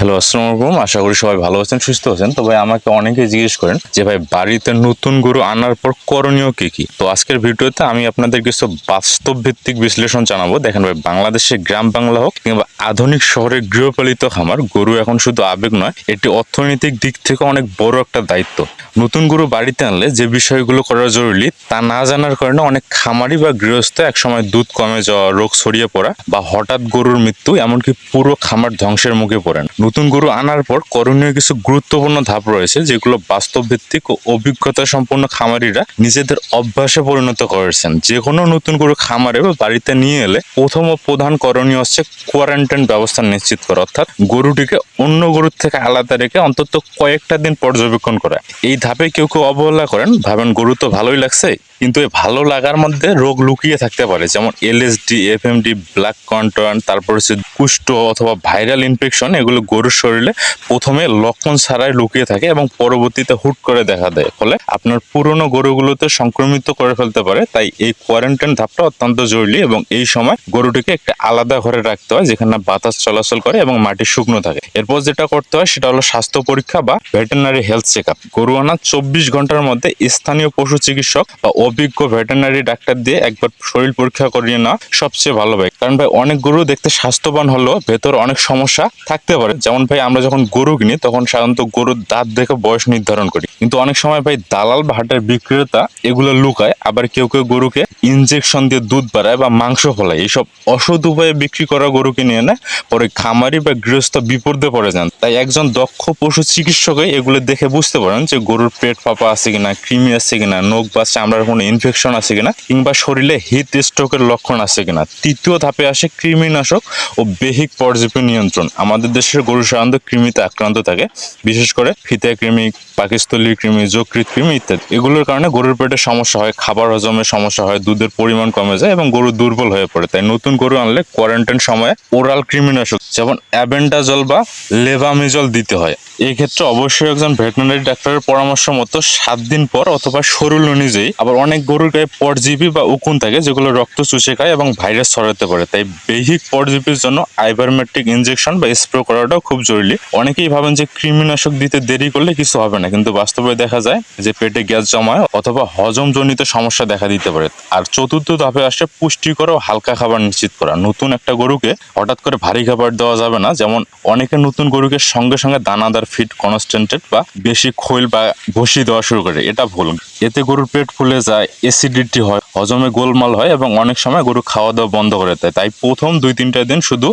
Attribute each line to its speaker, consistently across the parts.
Speaker 1: Hello, আসসালামু আলাইকুম। আশা করি সবাই ভালো আছেন, সুস্থ আছেন। তো ভাই, আমাকে অনেকে জিজ্ঞেস করেন যে ভাই, বাড়িতে নতুন গরু আনার পর করণীয় কি কি? তো আজকের ভিডিওতে আমি আপনাদের কিছু বাস্তব ভিত্তিক বিশ্লেষণ জানাব। দেখেন ভাই, বাংলাদেশে গ্রাম বাংলা হোক কিংবা আধুনিক শহরে গৃহপালিত খামার, গরু এখন শুধু আবেগ নয়, এটি অর্থনৈতিক দিক থেকে অনেক বড় একটা দায়িত্ব। নতুন গরু বাড়িতে আনলে যে বিষয়গুলো করা জরুরি, তা না জানার কারণে অনেক খামারি বা গৃহস্থ একসময় দুধ কমে যাওয়া, রোগ ছড়িয়ে পড়া বা হঠাৎ গরুর মৃত্যু, এমনকি পুরো খামার ধ্বংসের মুখে পড়েন। নতুন গরু আনার পর করণীয় কিছু গুরুত্বপূর্ণ ধাপ রয়েছে, যেগুলো বাস্তব ভিত্তিক ও অভিজ্ঞতা সম্পন্ন খামারিরা নিজেদের অভ্যাসে পরিণত করেছেন। যে কোনো নতুন গরু খামারে বা বাড়িতে নিয়ে এলে প্রথম ও প্রধান করণীয় হচ্ছে কোয়ারেন্টাইন ব্যবস্থা নিশ্চিত করা, অর্থাৎ গরুটিকে অন্য গরুর থেকে আলাদা রেখে অন্তত কয়েকটা দিন পর্যবেক্ষণ করা। এই ধাপে কেউ কেউ অবহেলা করেন, ভাবেন গরু তো ভালোই লাগছে কিন্তু এই ভালো লাগার মধ্যে রোগ লুকিয়ে থাকতে পারে, যেমন এলএসডি এফএমডি ব্ল্যাক কন্টন তারপর হচ্ছে কুষ্ঠ অথবা ভাইরাল ইনফেকশন এগুলো গরুর শরীরে প্রথমে লক্ষণ ছাড়াই লুকিয়ে থাকে এবং পরবর্তীতে হুট করে দেখা দেয়। ফলে আপনার পুরনো গরুগুলোতে সংক্রমিত করে ফেলতে পারে, তাই এই কোয়ারেন্টাইন ধাপটা অত্যন্ত জরুরি এবং এই সময় গরুটিকে একটা আলাদা ঘরে রাখতে হয়, যেখানে বাতাস চলাচল করে এবং মাটি শুকনো থাকে। এরপর যেটা করতে হয়, সেটা হলো স্বাস্থ্য পরীক্ষা বা ভেটেরিনারি হেলথ চেক আপ গরু আনা চব্বিশ ঘণ্টার মধ্যে স্থানীয় পশু চিকিৎসক বা অভিজ্ঞ ভেটেরিনারি ডাক্তার দিয়ে একবার শরীর পরীক্ষা করিয়ে নেওয়া সবচেয়ে ভালো ভাই। কারণ ভাই, অনেক গরু দেখতে স্বাস্থ্যবান হলেও ভেতর অনেক সমস্যা থাকতে পারে। যেমন ভাই, আমরা যখন গরু কিনি, তখন সাধারণত গরুর দাঁত দেখে বয়স নির্ধারণ করি। কিন্তু অনেক সময় ভাই, দালাল বা হাটের বিক্রেতা এগুলো লুকায়, আবার কেউ কেউ গরুকে ইনজেকশন দিয়ে দুধ বাড়ায় বা মাংস ফলায় এইসব অসৎ উপায়ে বিক্রি করা গরু কিনে এনে পরে খামারি বা গৃহস্থ বিপদে পড়ে যান। তাই একজন দক্ষ পশু চিকিৎসকে এগুলো দেখে বুঝতে পারেন যে গরুর পেট ফাঁপা আছে কিনা, কৃমি আছে কিনা, নখ বা চামড়ার কোনো ইনফেকশন আছে কিনা কিংবা শরীরে হিট স্ট্রোকের লক্ষণ আছে কিনা? তৃতীয় ধাপে আসে কৃমিনাশক ও বেহিক পর্যাপ্ত নিয়ন্ত্রণ। আমাদের দেশের গরু সাধারণত কৃমিতে আক্রান্ত থাকে। বিশেষ করে ফিতে কৃমি পাকিস্তলির কৃমি যকৃত কৃমি ইত্যাদি। এগুলোর কারণে গরুর পেটে সমস্যা হয়, খাবার হজমের সমস্যা হয়, দুধের পরিমাণ কমে যায় এবং গরু দুর্বল হয়ে পড়ে। তাই নতুন গরু আনলে কোয়ারেন্টাইন সময়ে ওরাল কৃমিনাশক, যেমন অ্যাবেন্ডাজল বা লেভামিজল দিতে হয়। এই ক্ষেত্রে অবশ্যই একজন ভেটেরিনারি ডাক্তারের পরামর্শ মতো সাত দিন পর অথবা শরীর অনুযায়ী আবার অনেক গরুর গায়ে পরজীবী বা উকুন থাকে, যেগুলো রক্ত চুষে খায় এবং ভাইরাস ছড়াতে পারে। তাই বেহিক পরজীবীর জন্য আইভারমেট্রিক ইনজেকশন বা স্প্রে করাটাও খুব জরুরি। অনেকেই ভাবেন যে কৃমিনাশক দিতে দেরি করলে কিছু হবে না, কিন্তু বাস্তবে দেখা যায় যে পেটে গ্যাস জমায় অথবা হজমজনিত সমস্যা দেখা দিতে পারে। আর চতুর্থ ধাপে আসে পুষ্টিকর ও হালকা খাবার নিশ্চিত করা। নতুন একটা গরুকে হঠাৎ করে ভারী খাবার দেওয়া যাবে না, যেমন অনেকে নতুন গরুকে সঙ্গে সঙ্গে দানাদার ফিট কনস্ট্যান্টেড বা বেশি খৈল বা ঘষি দেওয়া শুরু করে, এটা ভুল। এতে গরুর পেট ফুলে যায় অ্যাসিডিটি হয় হজমে গোলমাল হয় এবং অনেক সময় গরু খাওয়া দাওয়া বন্ধ করে দেয়। তাই প্রথম দুই, তিনটা দিন শুধু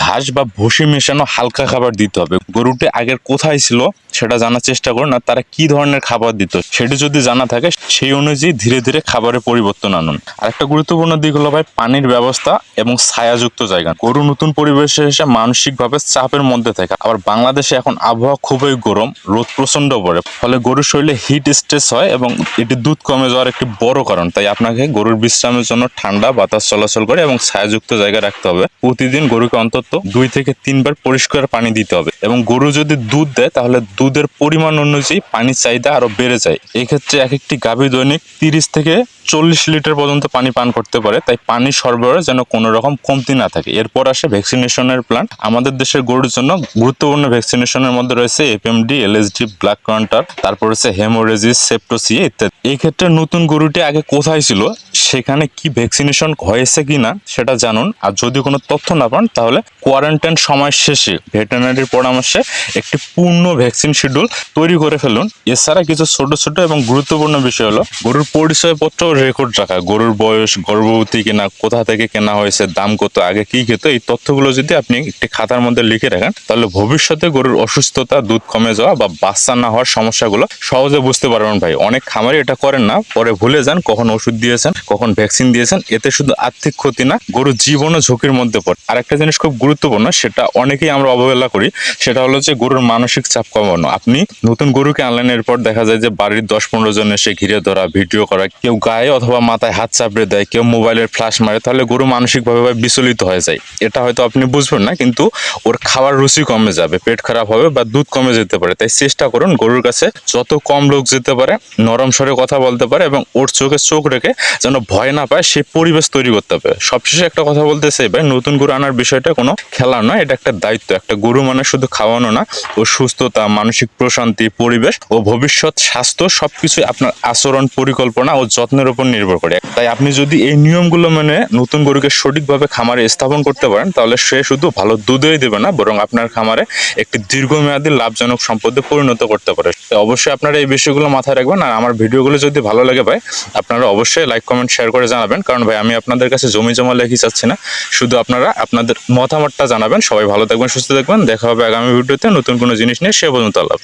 Speaker 1: ঘাস বা ভুসি মেশানো হালকা খাবার দিতে হবে। গরুটি আগের কোথায় ছিল সেটা জানার চেষ্টা করুন আর তারা কি ধরনের খাবার দিত সেটি যদি জানা থাকে, সেই অনুযায়ী ধীরে ধীরে খাবারের পরিবর্তন আনুন। আর একটা গুরুত্বপূর্ণ দিক হলো ভাই পানির ব্যবস্থা এবং ছায়াযুক্ত জায়গা। গরু নতুন পরিবেশে এসে মানসিকভাবে চাপের মধ্যে থাকে। আবার বাংলাদেশে এখন আবহাওয়া খুবই গরম, রোদ প্রচণ্ড পড়ে। ফলে গরুর শরীরে হিট স্ট্রেস হয় এবং এটি দুধ কমে যাওয়ার একটি বড় কারণ। তাই আপনাকে গরুর বিশ্রামের জন্য ঠান্ডা বাতাস চলাচল করে এবং ছায়াযুক্ত জায়গায় রাখতে হবে। প্রতিদিন গরুকে অন্তত দুই থেকে তিনবার পরিষ্কার পানি দিতে হবে এবং গরু যদি দুধ দেয়, তাহলে দুধের পরিমাণ অনুযায়ী পানির চাহিদা আরও বেড়ে যায়। এই ক্ষেত্রে এক একটি গাভী দৈনিক তিরিশ থেকে চল্লিশ লিটার পর্যন্ত পানি পান করতে পারে। তাই পানি সরবরাহ যেন কোনো রকম কমতি না থাকে। এরপর আসে ভ্যাকসিনেশনের প্ল্যান আমাদের দেশের গরুর জন্য গুরুত্বপূর্ণ ভ্যাকসিনেশনের মধ্যে রয়েছে এফএমডি এলএসডি ব্ল্যাক কাউন্টার তারপর হচ্ছে হেমোরেজিস সেপ্টোসিয়া ইত্যাদি। এই ক্ষেত্রে নতুন গরুটি আগে কোথায় ছিল? সেখানে কি ভ্যাকসিনেশন হয়েছে কিনা সেটা জানুন। আর যদি কোনো তথ্য না পান, তাহলে কোয়ারেন্টাইন সময় শেষে ভেটেরিনারির পরামর্শে একটি পূর্ণ ভ্যাকসিন শিডিউল তৈরি করে ফেলুন। এছাড়া কিছু ছোট ছোট এবং গুরুত্বপূর্ণ বিষয় হলো, গরুর পরিচয়পত্র রেকর্ড রাখা, গরুর বয়স, গর্ভবতী কিনা, কোথা থেকে কেনা হয়েছে, দাম কত, আগে কি খেত, এই তথ্যগুলো যদি আপনি একটি খাতার মধ্যে লিখে রাখেন, তাহলে ভবিষ্যতে গরুর অসুস্থতা, দুধ কমে যাওয়া বা বাচ্চা না হওয়ার সমস্যাগুলো সহজে বুঝতে পারবেন ভাই। অনেক খামারি এটা করেন না, পরে ভুলে যান, কখন ওষুধ দিয়েছেন, কখন ভ্যাকসিন দিয়েছেন, এতে শুধু আর্থিক ক্ষতি না গরুর জীবনও ঝুঁকির মধ্যে পড়ে। আর একটা জিনিস খুব গুরুত্বপূর্ণ, সেটা অনেকেই আমরা অবহেলা করি, সেটা হলো যে গরুর মানসিক চাপ কমানো। আপনি নতুন গরুকে আনলেন, এরপর দেখা যায় যে বাড়ির দশ পনেরো জন এসে ঘিরে ধরা, ভিডিও করা, কেউ গায়ে অথবা মাথায় হাত চাপড়ে দেয়, কেউ মোবাইলের ফ্লাশ মারে, তাহলে গরু মানসিকভাবে বিচলিত হয়ে যায়। এটা হয়তো আপনি বুঝবেন না, কিন্তু ওর খাওয়ার রুচি কমে যাবে, পেট খারাপ হবে বা দুধ কমে যেতে পারে। তাই চেষ্টা করুন গরুর কাছে যত কম লোক যেতে পারে, নরম স্বরে কথা বলতে পারে এবং ওর চোখে চোখ রেখে যেন ভয় না পায় সেই পরিবেশ তৈরি করতে হবে। সবশেষে একটা কথা বলতেছে, ভাই, নতুন গরু আনার বিষয়টা কোনো খেলা নয়, এটা একটা দায়িত্ব। একটা গরু মানে শুধু খাওয়ানো না, ও সুস্থতা, মানসিক প্রশান্তি, পরিবেশ ও ভবিষ্যৎ, স্বাস্থ্য, সবকিছু আপনার আচরণ, পরিকল্পনা ও যত্নের উপর নির্ভর করে। তাই আপনি যদি এই নিয়মগুলো মেনে নতুন গরুকে সঠিকভাবে খামারে স্থাপন করতে পারেন, তাহলে সে শুধু ভালো দুধই দেবে না, বরং আপনার খামারে একটি দীর্ঘমেয়াদী লাভজনক সম্পদে পরিণত করতে পারে। অবশ্যই আপনারা এই বিষয়গুলো মাথায় রাখবেন, আর আমার ভিডিওগুলো যদি ভালো লাগে ভাই, আপনারা অবশ্যই লাইক কমেন্ট শেয়ার করে জানাবেন। কারণ ভাই, আমি আপনাদের কাছে জমি জমা লেখি চাচ্ছি না। শুধু আপনারা আপনাদের মতামতটা জানাবেন। সবাই ভালো থাকবেন, সুস্থ থাকবেন। দেখা হবে আগামী ভিডিওতে নতুন কোনো জিনিস নিয়ে। সে পর্যন্ত আল্লাহ